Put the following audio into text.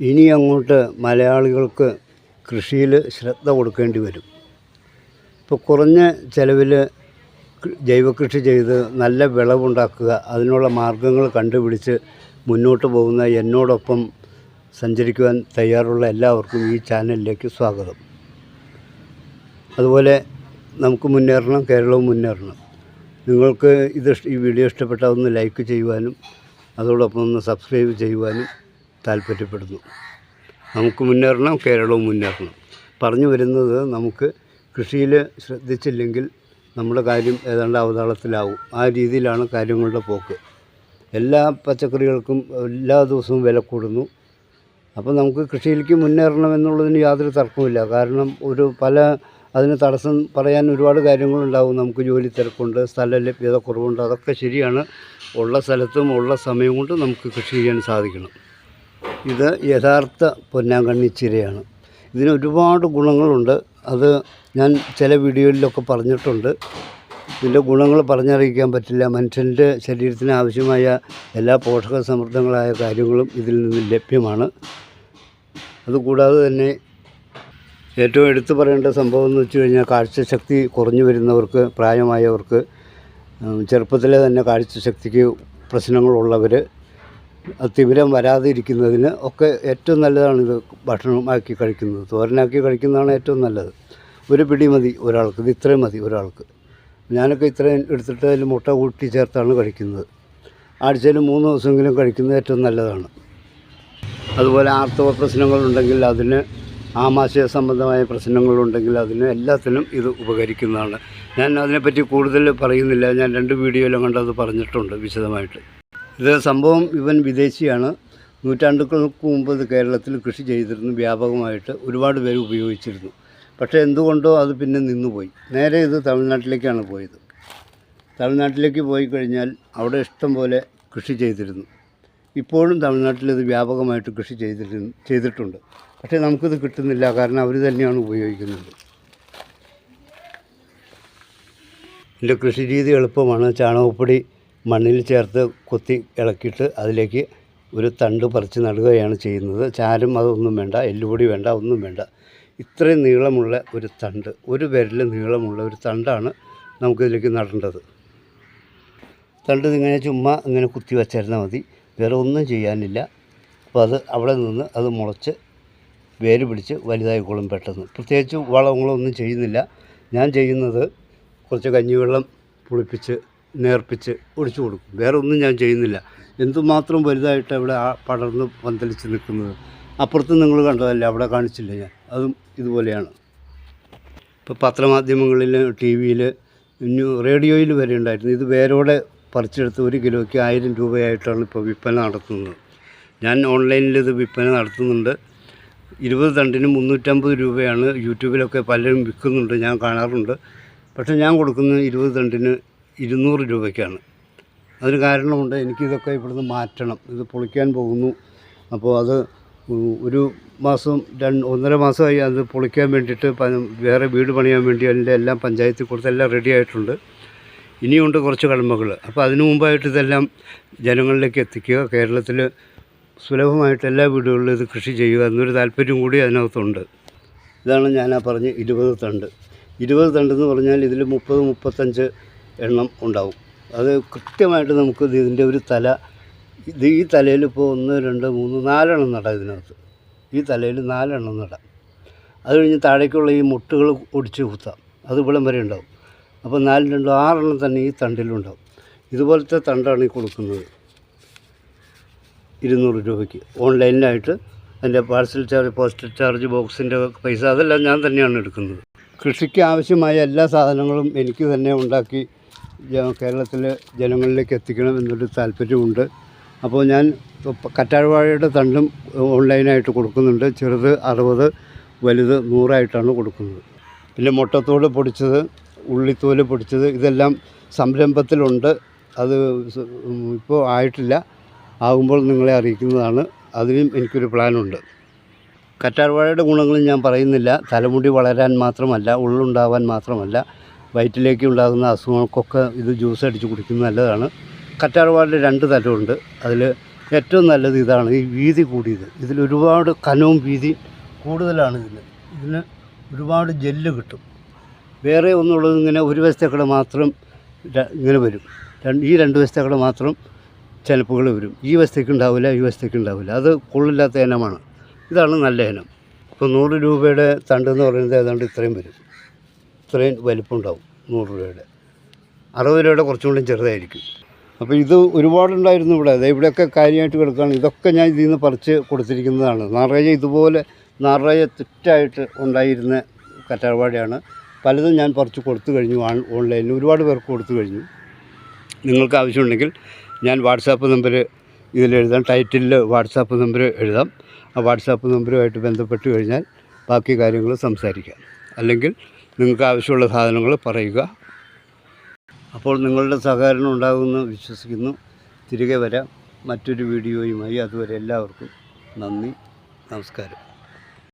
ഇനി അങ്ങോട്ട് മലയാളികൾക്ക് കൃഷിയിൽ ശ്രദ്ധ കൊടുക്കേണ്ടി വരും. ഇപ്പോൾ കുറഞ്ഞ ചിലവിൽ ജൈവകൃഷി ചെയ്ത് നല്ല വിളവുണ്ടാക്കുക അതിനുള്ള മാർഗങ്ങൾ കണ്ടുപിടിച്ച് മുന്നോട്ട് പോകുന്ന എന്നോടൊപ്പം സഞ്ചരിക്കുവാൻ തയ്യാറുള്ള എല്ലാവർക്കും ഈ ചാനലിലേക്ക് സ്വാഗതം. അതുപോലെ നമുക്ക് മുന്നേറണം കേരളവും മുന്നേറണം. നിങ്ങൾക്ക് ഇത് ഈ വീഡിയോ ഇഷ്ടപ്പെട്ടാൽ ഒന്ന് ലൈക്ക് ചെയ്യുവാനും അതോടൊപ്പം ഒന്ന് സബ്സ്ക്രൈബ് ചെയ്യുവാനും താല്പര്യപ്പെടുന്നു. നമുക്ക് മുന്നേറണം കേരളവും മുന്നേറണം. പറഞ്ഞു വരുന്നത് നമുക്ക് കൃഷിയിൽ ശ്രദ്ധിച്ചില്ലെങ്കിൽ നമ്മുടെ കാര്യം ഏതാണ്ട് അവതാളത്തിലാവും. ആ രീതിയിലാണ് കാര്യങ്ങളുടെ പോക്ക്. എല്ലാ പച്ചക്കറികൾക്കും എല്ലാ ദിവസവും വില കൂടുന്നു. അപ്പോൾ നമുക്ക് കൃഷിയിലേക്ക് മുന്നേറണം എന്നുള്ളതിന് യാതൊരു തർക്കവുമില്ല. കാരണം ഒരു പല അതിന് തടസ്സം പറയാൻ ഒരുപാട് കാര്യങ്ങളുണ്ടാവും. നമുക്ക് ജോലി തിരക്കുണ്ട് സ്ഥല ലഭ്യത കുറവുണ്ട്. അതൊക്കെ ശരിയാണ്. ഉള്ള സ്ഥലത്തും ഉള്ള സമയം കൊണ്ട് നമുക്ക് കൃഷി ചെയ്യാൻ സാധിക്കണം. ഇത് യഥാർത്ഥ പൊന്നാങ്കണ്ണി ചിരയാണ്. ഇതിന് ഒരുപാട് ഗുണങ്ങളുണ്ട്. അത് ഞാൻ ചില വീഡിയോയിലൊക്കെ പറഞ്ഞിട്ടുണ്ട്. ഇതിന്റെ ഗുണങ്ങൾ പറഞ്ഞറിയിക്കാൻ പറ്റില്ല. മനുഷ്യന്റെ ശരീരത്തിന് ആവശ്യമായ എല്ലാ പോഷക സമൃദ്ധങ്ങളായ കാര്യങ്ങളും ഇതിൽ നിന്ന് ലഭ്യമാണ്. അതുകൂടാതെ തന്നെ ഏറ്റവും എടുത്തു പറയേണ്ട സംഭവം എന്ന് വെച്ച് കഴിഞ്ഞാൽ കാഴ്ചശക്തി കുറഞ്ഞു വരുന്നവർക്ക് പ്രായമായവർക്ക് ചെറുപ്പത്തിലെ തന്നെ കാഴ്ചശക്തിക്ക് പ്രശ്നങ്ങളുള്ളവർ തിമിരം വരാതിരിക്കുന്നതിന് ഒക്കെ ഏറ്റവും നല്ലതാണ് ഇത് ഭക്ഷണമാക്കി കഴിക്കുന്നത്. തോരനാക്കി കഴിക്കുന്നതാണ് ഏറ്റവും നല്ലത്. ഒരു പിടി മതി ഒരാൾക്ക് ഇത് ഇത്രയും മതി ഒരാൾക്ക്. ഞാനൊക്കെ ഇത്രയും എടുത്തിട്ട് അതിൽ മുട്ട കൂട്ടി ചേർത്താണ് കഴിക്കുന്നത്. ആഴ്ചയിൽ മൂന്ന് ദിവസമെങ്കിലും കഴിക്കുന്നത് ഏറ്റവും നല്ലതാണ്. അതുപോലെ ആർത്തവ പ്രശ്നങ്ങളുണ്ടെങ്കിൽ അതിന് ആമാശയ സംബന്ധമായ പ്രശ്നങ്ങളുണ്ടെങ്കിൽ അതിന് എല്ലാത്തിനും ഇത് ഉപകരിക്കുന്നതാണ്. ഞാൻ അതിനെപ്പറ്റി കൂടുതൽ പറയുന്നില്ല. ഞാൻ രണ്ട് വീഡിയോയിലും കണ്ടത് പറഞ്ഞിട്ടുണ്ട് വിശദമായിട്ട്. ഇത് സംഭവം ഇവൻ വിദേശിയാണ്. നൂറ്റാണ്ടുകൾക്ക് മുമ്പ് കേരളത്തിൽ കൃഷി ചെയ്തിരുന്നു. വ്യാപകമായിട്ട് ഒരുപാട് പേര് ഉപയോഗിച്ചിരുന്നു. പക്ഷേ എന്തുകൊണ്ടോ അത് പിന്നെ നിന്നുപോയി. നേരെ ഇത് തമിഴ്നാട്ടിലേക്കാണ് പോയത്. തമിഴ്നാട്ടിലേക്ക് പോയി കഴിഞ്ഞാൽ അവിടെ ഇഷ്ടം പോലെ കൃഷി ചെയ്തിരുന്നു. ഇപ്പോഴും തമിഴ്നാട്ടിൽ ഇത് വ്യാപകമായിട്ട് കൃഷി ചെയ്തിരുന്നു ചെയ്തിട്ടുണ്ട്. പക്ഷേ നമുക്കിത് കിട്ടുന്നില്ല. കാരണം അവർ തന്നെയാണ് ഉപയോഗിക്കുന്നത്. ഇതിന്റെ കൃഷി രീതി എളുപ്പമാണ്. ചാണകപ്പൊടി മണ്ണിൽ ചേർത്ത് കൊത്തി ഇളക്കിയിട്ട് അതിലേക്ക് ഒരു തണ്ട് പറിച്ച് നടുകയാണ് ചെയ്യുന്നത്. ചാരം അതൊന്നും വേണ്ട എല്ലുപൊടി വേണ്ട ഒന്നും വേണ്ട. ഇത്രയും നീളമുള്ള ഒരു തണ്ട് ഒരു വിരൽ നീളമുള്ള ഒരു തണ്ടാണ് നമുക്കിതിലേക്ക് നടേണ്ടത്. തണ്ട് ഇങ്ങനെ ചുമ്മാ ഇങ്ങനെ കുത്തി വച്ചിരുന്നാൽ മതി. വേറെ ഒന്നും ചെയ്യാനില്ല. അപ്പോൾ അത് അവിടെ നിന്ന് അത് മുളച്ച് വേര് പിടിച്ച് വലുതായിക്കോളും പെട്ടെന്ന്. പ്രത്യേകിച്ച് വളങ്ങളൊന്നും ചെയ്യുന്നില്ല. ഞാൻ ചെയ്യുന്നത് കുറച്ച് കഞ്ഞിവെള്ളം പുളിപ്പിച്ച് നേർപ്പിച്ച് ഒഴിച്ചു കൊടുക്കും. വേറെ ഒന്നും ഞാൻ ചെയ്യുന്നില്ല. എന്തുമാത്രം വലുതായിട്ട് ഇവിടെ ആ പടർന്ന് പന്തലിച്ച് നിൽക്കുന്നത്? അപ്പുറത്ത് നിങ്ങൾ കണ്ടതല്ലേ അവിടെ കാണിച്ചില്ല ഞാൻ? അതും ഇതുപോലെയാണ്. ഇപ്പോൾ പത്രമാധ്യമങ്ങളിൽ ടി വിയിൽ റേഡിയോയിൽ വരെ ഉണ്ടായിരുന്നു. ഇത് വേരോടെ പറിച്ചെടുത്ത് ഒരു കിലോയ്ക്ക് ആയിരം രൂപയായിട്ടാണ് ഇപ്പോൾ വിൽപ്പന നടത്തുന്നത്. ഞാൻ ഓൺലൈനിൽ ഇത് വിൽപ്പന നടത്തുന്നുണ്ട്. ഇരുപത് തണ്ടിന് മുന്നൂറ്റമ്പത് രൂപയാണ് യൂട്യൂബിലൊക്കെ പലരും വിൽക്കുന്നുണ്ട് ഞാൻ കാണാറുണ്ട്. പക്ഷേ ഞാൻ കൊടുക്കുന്ന ഇരുപത് തണ്ടിന് ഇരുന്നൂറ് രൂപയ്ക്കാണ്. അതിന് കാരണമുണ്ട് എനിക്കിതൊക്കെ ഇവിടുന്ന് മാറ്റണം. ഇത് പൊളിക്കാൻ പോകുന്നു. അപ്പോൾ അത് ഒരു മാസം രണ്ട് ഒന്നര മാസമായി അത് പൊളിക്കാൻ വേണ്ടിയിട്ട് വേറെ വീട് പണിയാൻ വേണ്ടി അതിന്റെ എല്ലാം പഞ്ചായത്തിൽ കൊടുത്ത് എല്ലാം റെഡി ആയിട്ടുണ്ട്. ഇനിയുണ്ട് കുറച്ച് കടമകൾ. അപ്പോൾ അതിനു മുമ്പായിട്ട് ഇതെല്ലാം ജനങ്ങളിലേക്ക് എത്തിക്കുക. കേരളത്തിൽ സുലഭമായിട്ട് എല്ലാ വീടുകളിലും ഇത് കൃഷി ചെയ്യുക എന്നൊരു താല്പര്യം കൂടി അതിനകത്തുണ്ട്. ഇതാണ് ഞാൻ ആ പറഞ്ഞ് ഇരുപത് തണ്ട്. ഇരുപത് തണ്ടെന്ന് പറഞ്ഞാൽ ഇതിൽ മുപ്പത് മുപ്പത്തഞ്ച് എണ്ണം ഉണ്ടാവും. അത് കൃത്യമായിട്ട് നമുക്ക് ഇത് ഇതിന്റെ ഒരു തല ഇത് ഈ തലയിൽ ഇപ്പോൾ ഒന്ന് രണ്ട് മൂന്ന് നാലെണ്ണം നടാം ഇതിനകത്ത്. ഈ തലയിൽ നാലെണ്ണം നടാം. അത് കഴിഞ്ഞ് താഴേക്കുള്ള ഈ മുട്ടുകൾ ഒടിച്ച് കുത്താം. അത് ഇവിടം വരെ ഉണ്ടാവും. അപ്പോൾ നാലും രണ്ടും ആറെണ്ണം തന്നെ ഈ തണ്ടിലുണ്ടാവും ഇതുപോലത്തെ തണ്ടാണ് ഈ കൊടുക്കുന്നത്. ഇരുന്നൂറ് രൂപയ്ക്ക്. ഓൺലൈനിലായിട്ട് അതിന്റെ പാഴ്സൽ ചാർജ് പോസ്റ്റൽ ചാർജ് ബോക്സിന്റെ പൈസ അതെല്ലാം ഞാൻ തന്നെയാണ് എടുക്കുന്നത്. കൃഷിക്ക് ആവശ്യമായ എല്ലാ സാധനങ്ങളും എനിക്ക് തന്നെ ഉണ്ടാക്കി കേരളത്തിലെ ജനങ്ങളിലേക്ക് എത്തിക്കണം എന്നൊരു താല്പര്യമുണ്ട്. അപ്പോൾ ഞാൻ കറ്റാഴ്വാഴയുടെ തണ്ടും ഓൺലൈനായിട്ട് കൊടുക്കുന്നുണ്ട്. ചെറുത് അറുപത് വലുത് നൂറായിട്ടാണ് കൊടുക്കുന്നത്. പിന്നെ മുട്ടത്തോട് പൊടിച്ചത് ഉള്ളിത്തോൽ പൊടിച്ചത് ഇതെല്ലാം സംരംഭത്തിലുണ്ട്. അത് ഇപ്പോൾ ആയിട്ടില്ല. ആകുമ്പോൾ നിങ്ങളെ അറിയിക്കുന്നതാണ്. അതിനും എനിക്കൊരു പ്ലാനുണ്ട്. കറ്റാർവാഴയുടെ ഗുണങ്ങളും ഞാൻ പറയുന്നില്ല. തലമുടി വളരാൻ മാത്രമല്ല ഉള്ളുണ്ടാവാൻ മാത്രമല്ല. വയറ്റിലേക്ക് ഉണ്ടാകുന്ന അസുഖങ്ങൾക്കൊക്കെ ഇത് ജ്യൂസ് അടിച്ച് കുടിക്കുന്നത് നല്ലതാണ്. കറ്റാർവാടിൽ രണ്ട് തരമുണ്ട്. അതിൽ ഏറ്റവും നല്ലത് ഇതാണ്. ഈ വീതി കൂടിയത്. ഇതിൽ ഒരുപാട് കനവും വീതി കൂടുതലാണ് ഇതിന്. ഇതിന് ഒരുപാട് ജെല്ല് കിട്ടും. വേറെ ഒന്നുള്ളത് ഇങ്ങനെ ഒരു വശത്തേക്കൾ മാത്രം ഇങ്ങനെ വരും. ഈ രണ്ട് വശത്തേക്കൾ മാത്രം ചിലപ്പുകൾ വരും. ഈ വശത്തേക്ക് ഉണ്ടാവില്ല ഈ വശത്തേക്ക് ഉണ്ടാവില്ല. അത് കൊള്ളില്ലാത്ത ഇനമാണ്. ഇതാണ് നല്ല ഇനം. ഇപ്പോൾ നൂറ് രൂപയുടെ തണ്ടെന്ന് പറയുന്നത് ഏതാണ്ട് ഇത്രയും വരും. ഇത്രയും വലിപ്പം ഉണ്ടാവും നൂറ് രൂപയുടെ. അറുപത് രൂപയുടെ കുറച്ചും കൂടി ചെറുതായിരിക്കും. അപ്പോൾ ഇത് ഒരുപാടുണ്ടായിരുന്നു ഇവിടെ. അതായത് ഇവിടെയൊക്കെ കാര്യമായിട്ട് കിടക്കുകയാണ്. ഇതൊക്കെ ഞാൻ ഇതിൽ നിന്ന് പറിച്ച് കൊടുത്തിരിക്കുന്നതാണ്. നിറയെ ഇതുപോലെ നിറയെ തെറ്റായിട്ട് ഉണ്ടായിരുന്ന കറ്റാർവാടിയാണ് പലതും ഞാൻ പറിച്ച് കൊടുത്തു കഴിഞ്ഞു ഓൺലൈനിൽ. ഒരുപാട് പേർക്ക് കൊടുത്തു കഴിഞ്ഞു. നിങ്ങൾക്ക് ആവശ്യമുണ്ടെങ്കിൽ ഞാൻ വാട്സാപ്പ് നമ്പർ ഇതിൽ എഴുതാം. ടൈറ്റിലിൽ വാട്സാപ്പ് നമ്പർ എഴുതാം. ആ വാട്സാപ്പ് നമ്പറുമായിട്ട് ബന്ധപ്പെട്ട് കഴിഞ്ഞാൽ ബാക്കി കാര്യങ്ങൾ സംസാരിക്കാം. അല്ലെങ്കിൽ നിങ്ങൾക്ക് ആവശ്യമുള്ള സാധനങ്ങൾ പറയുക. അപ്പോൾ നിങ്ങളുടെ സഹകരണം ഉണ്ടാകുമെന്ന് വിശ്വസിക്കുന്നു. തിരികെ വരാം. മറ്റൊരു വീഡിയോയുമായി അതുവരെ എല്ലാവർക്കും നന്ദി. നമസ്കാരം.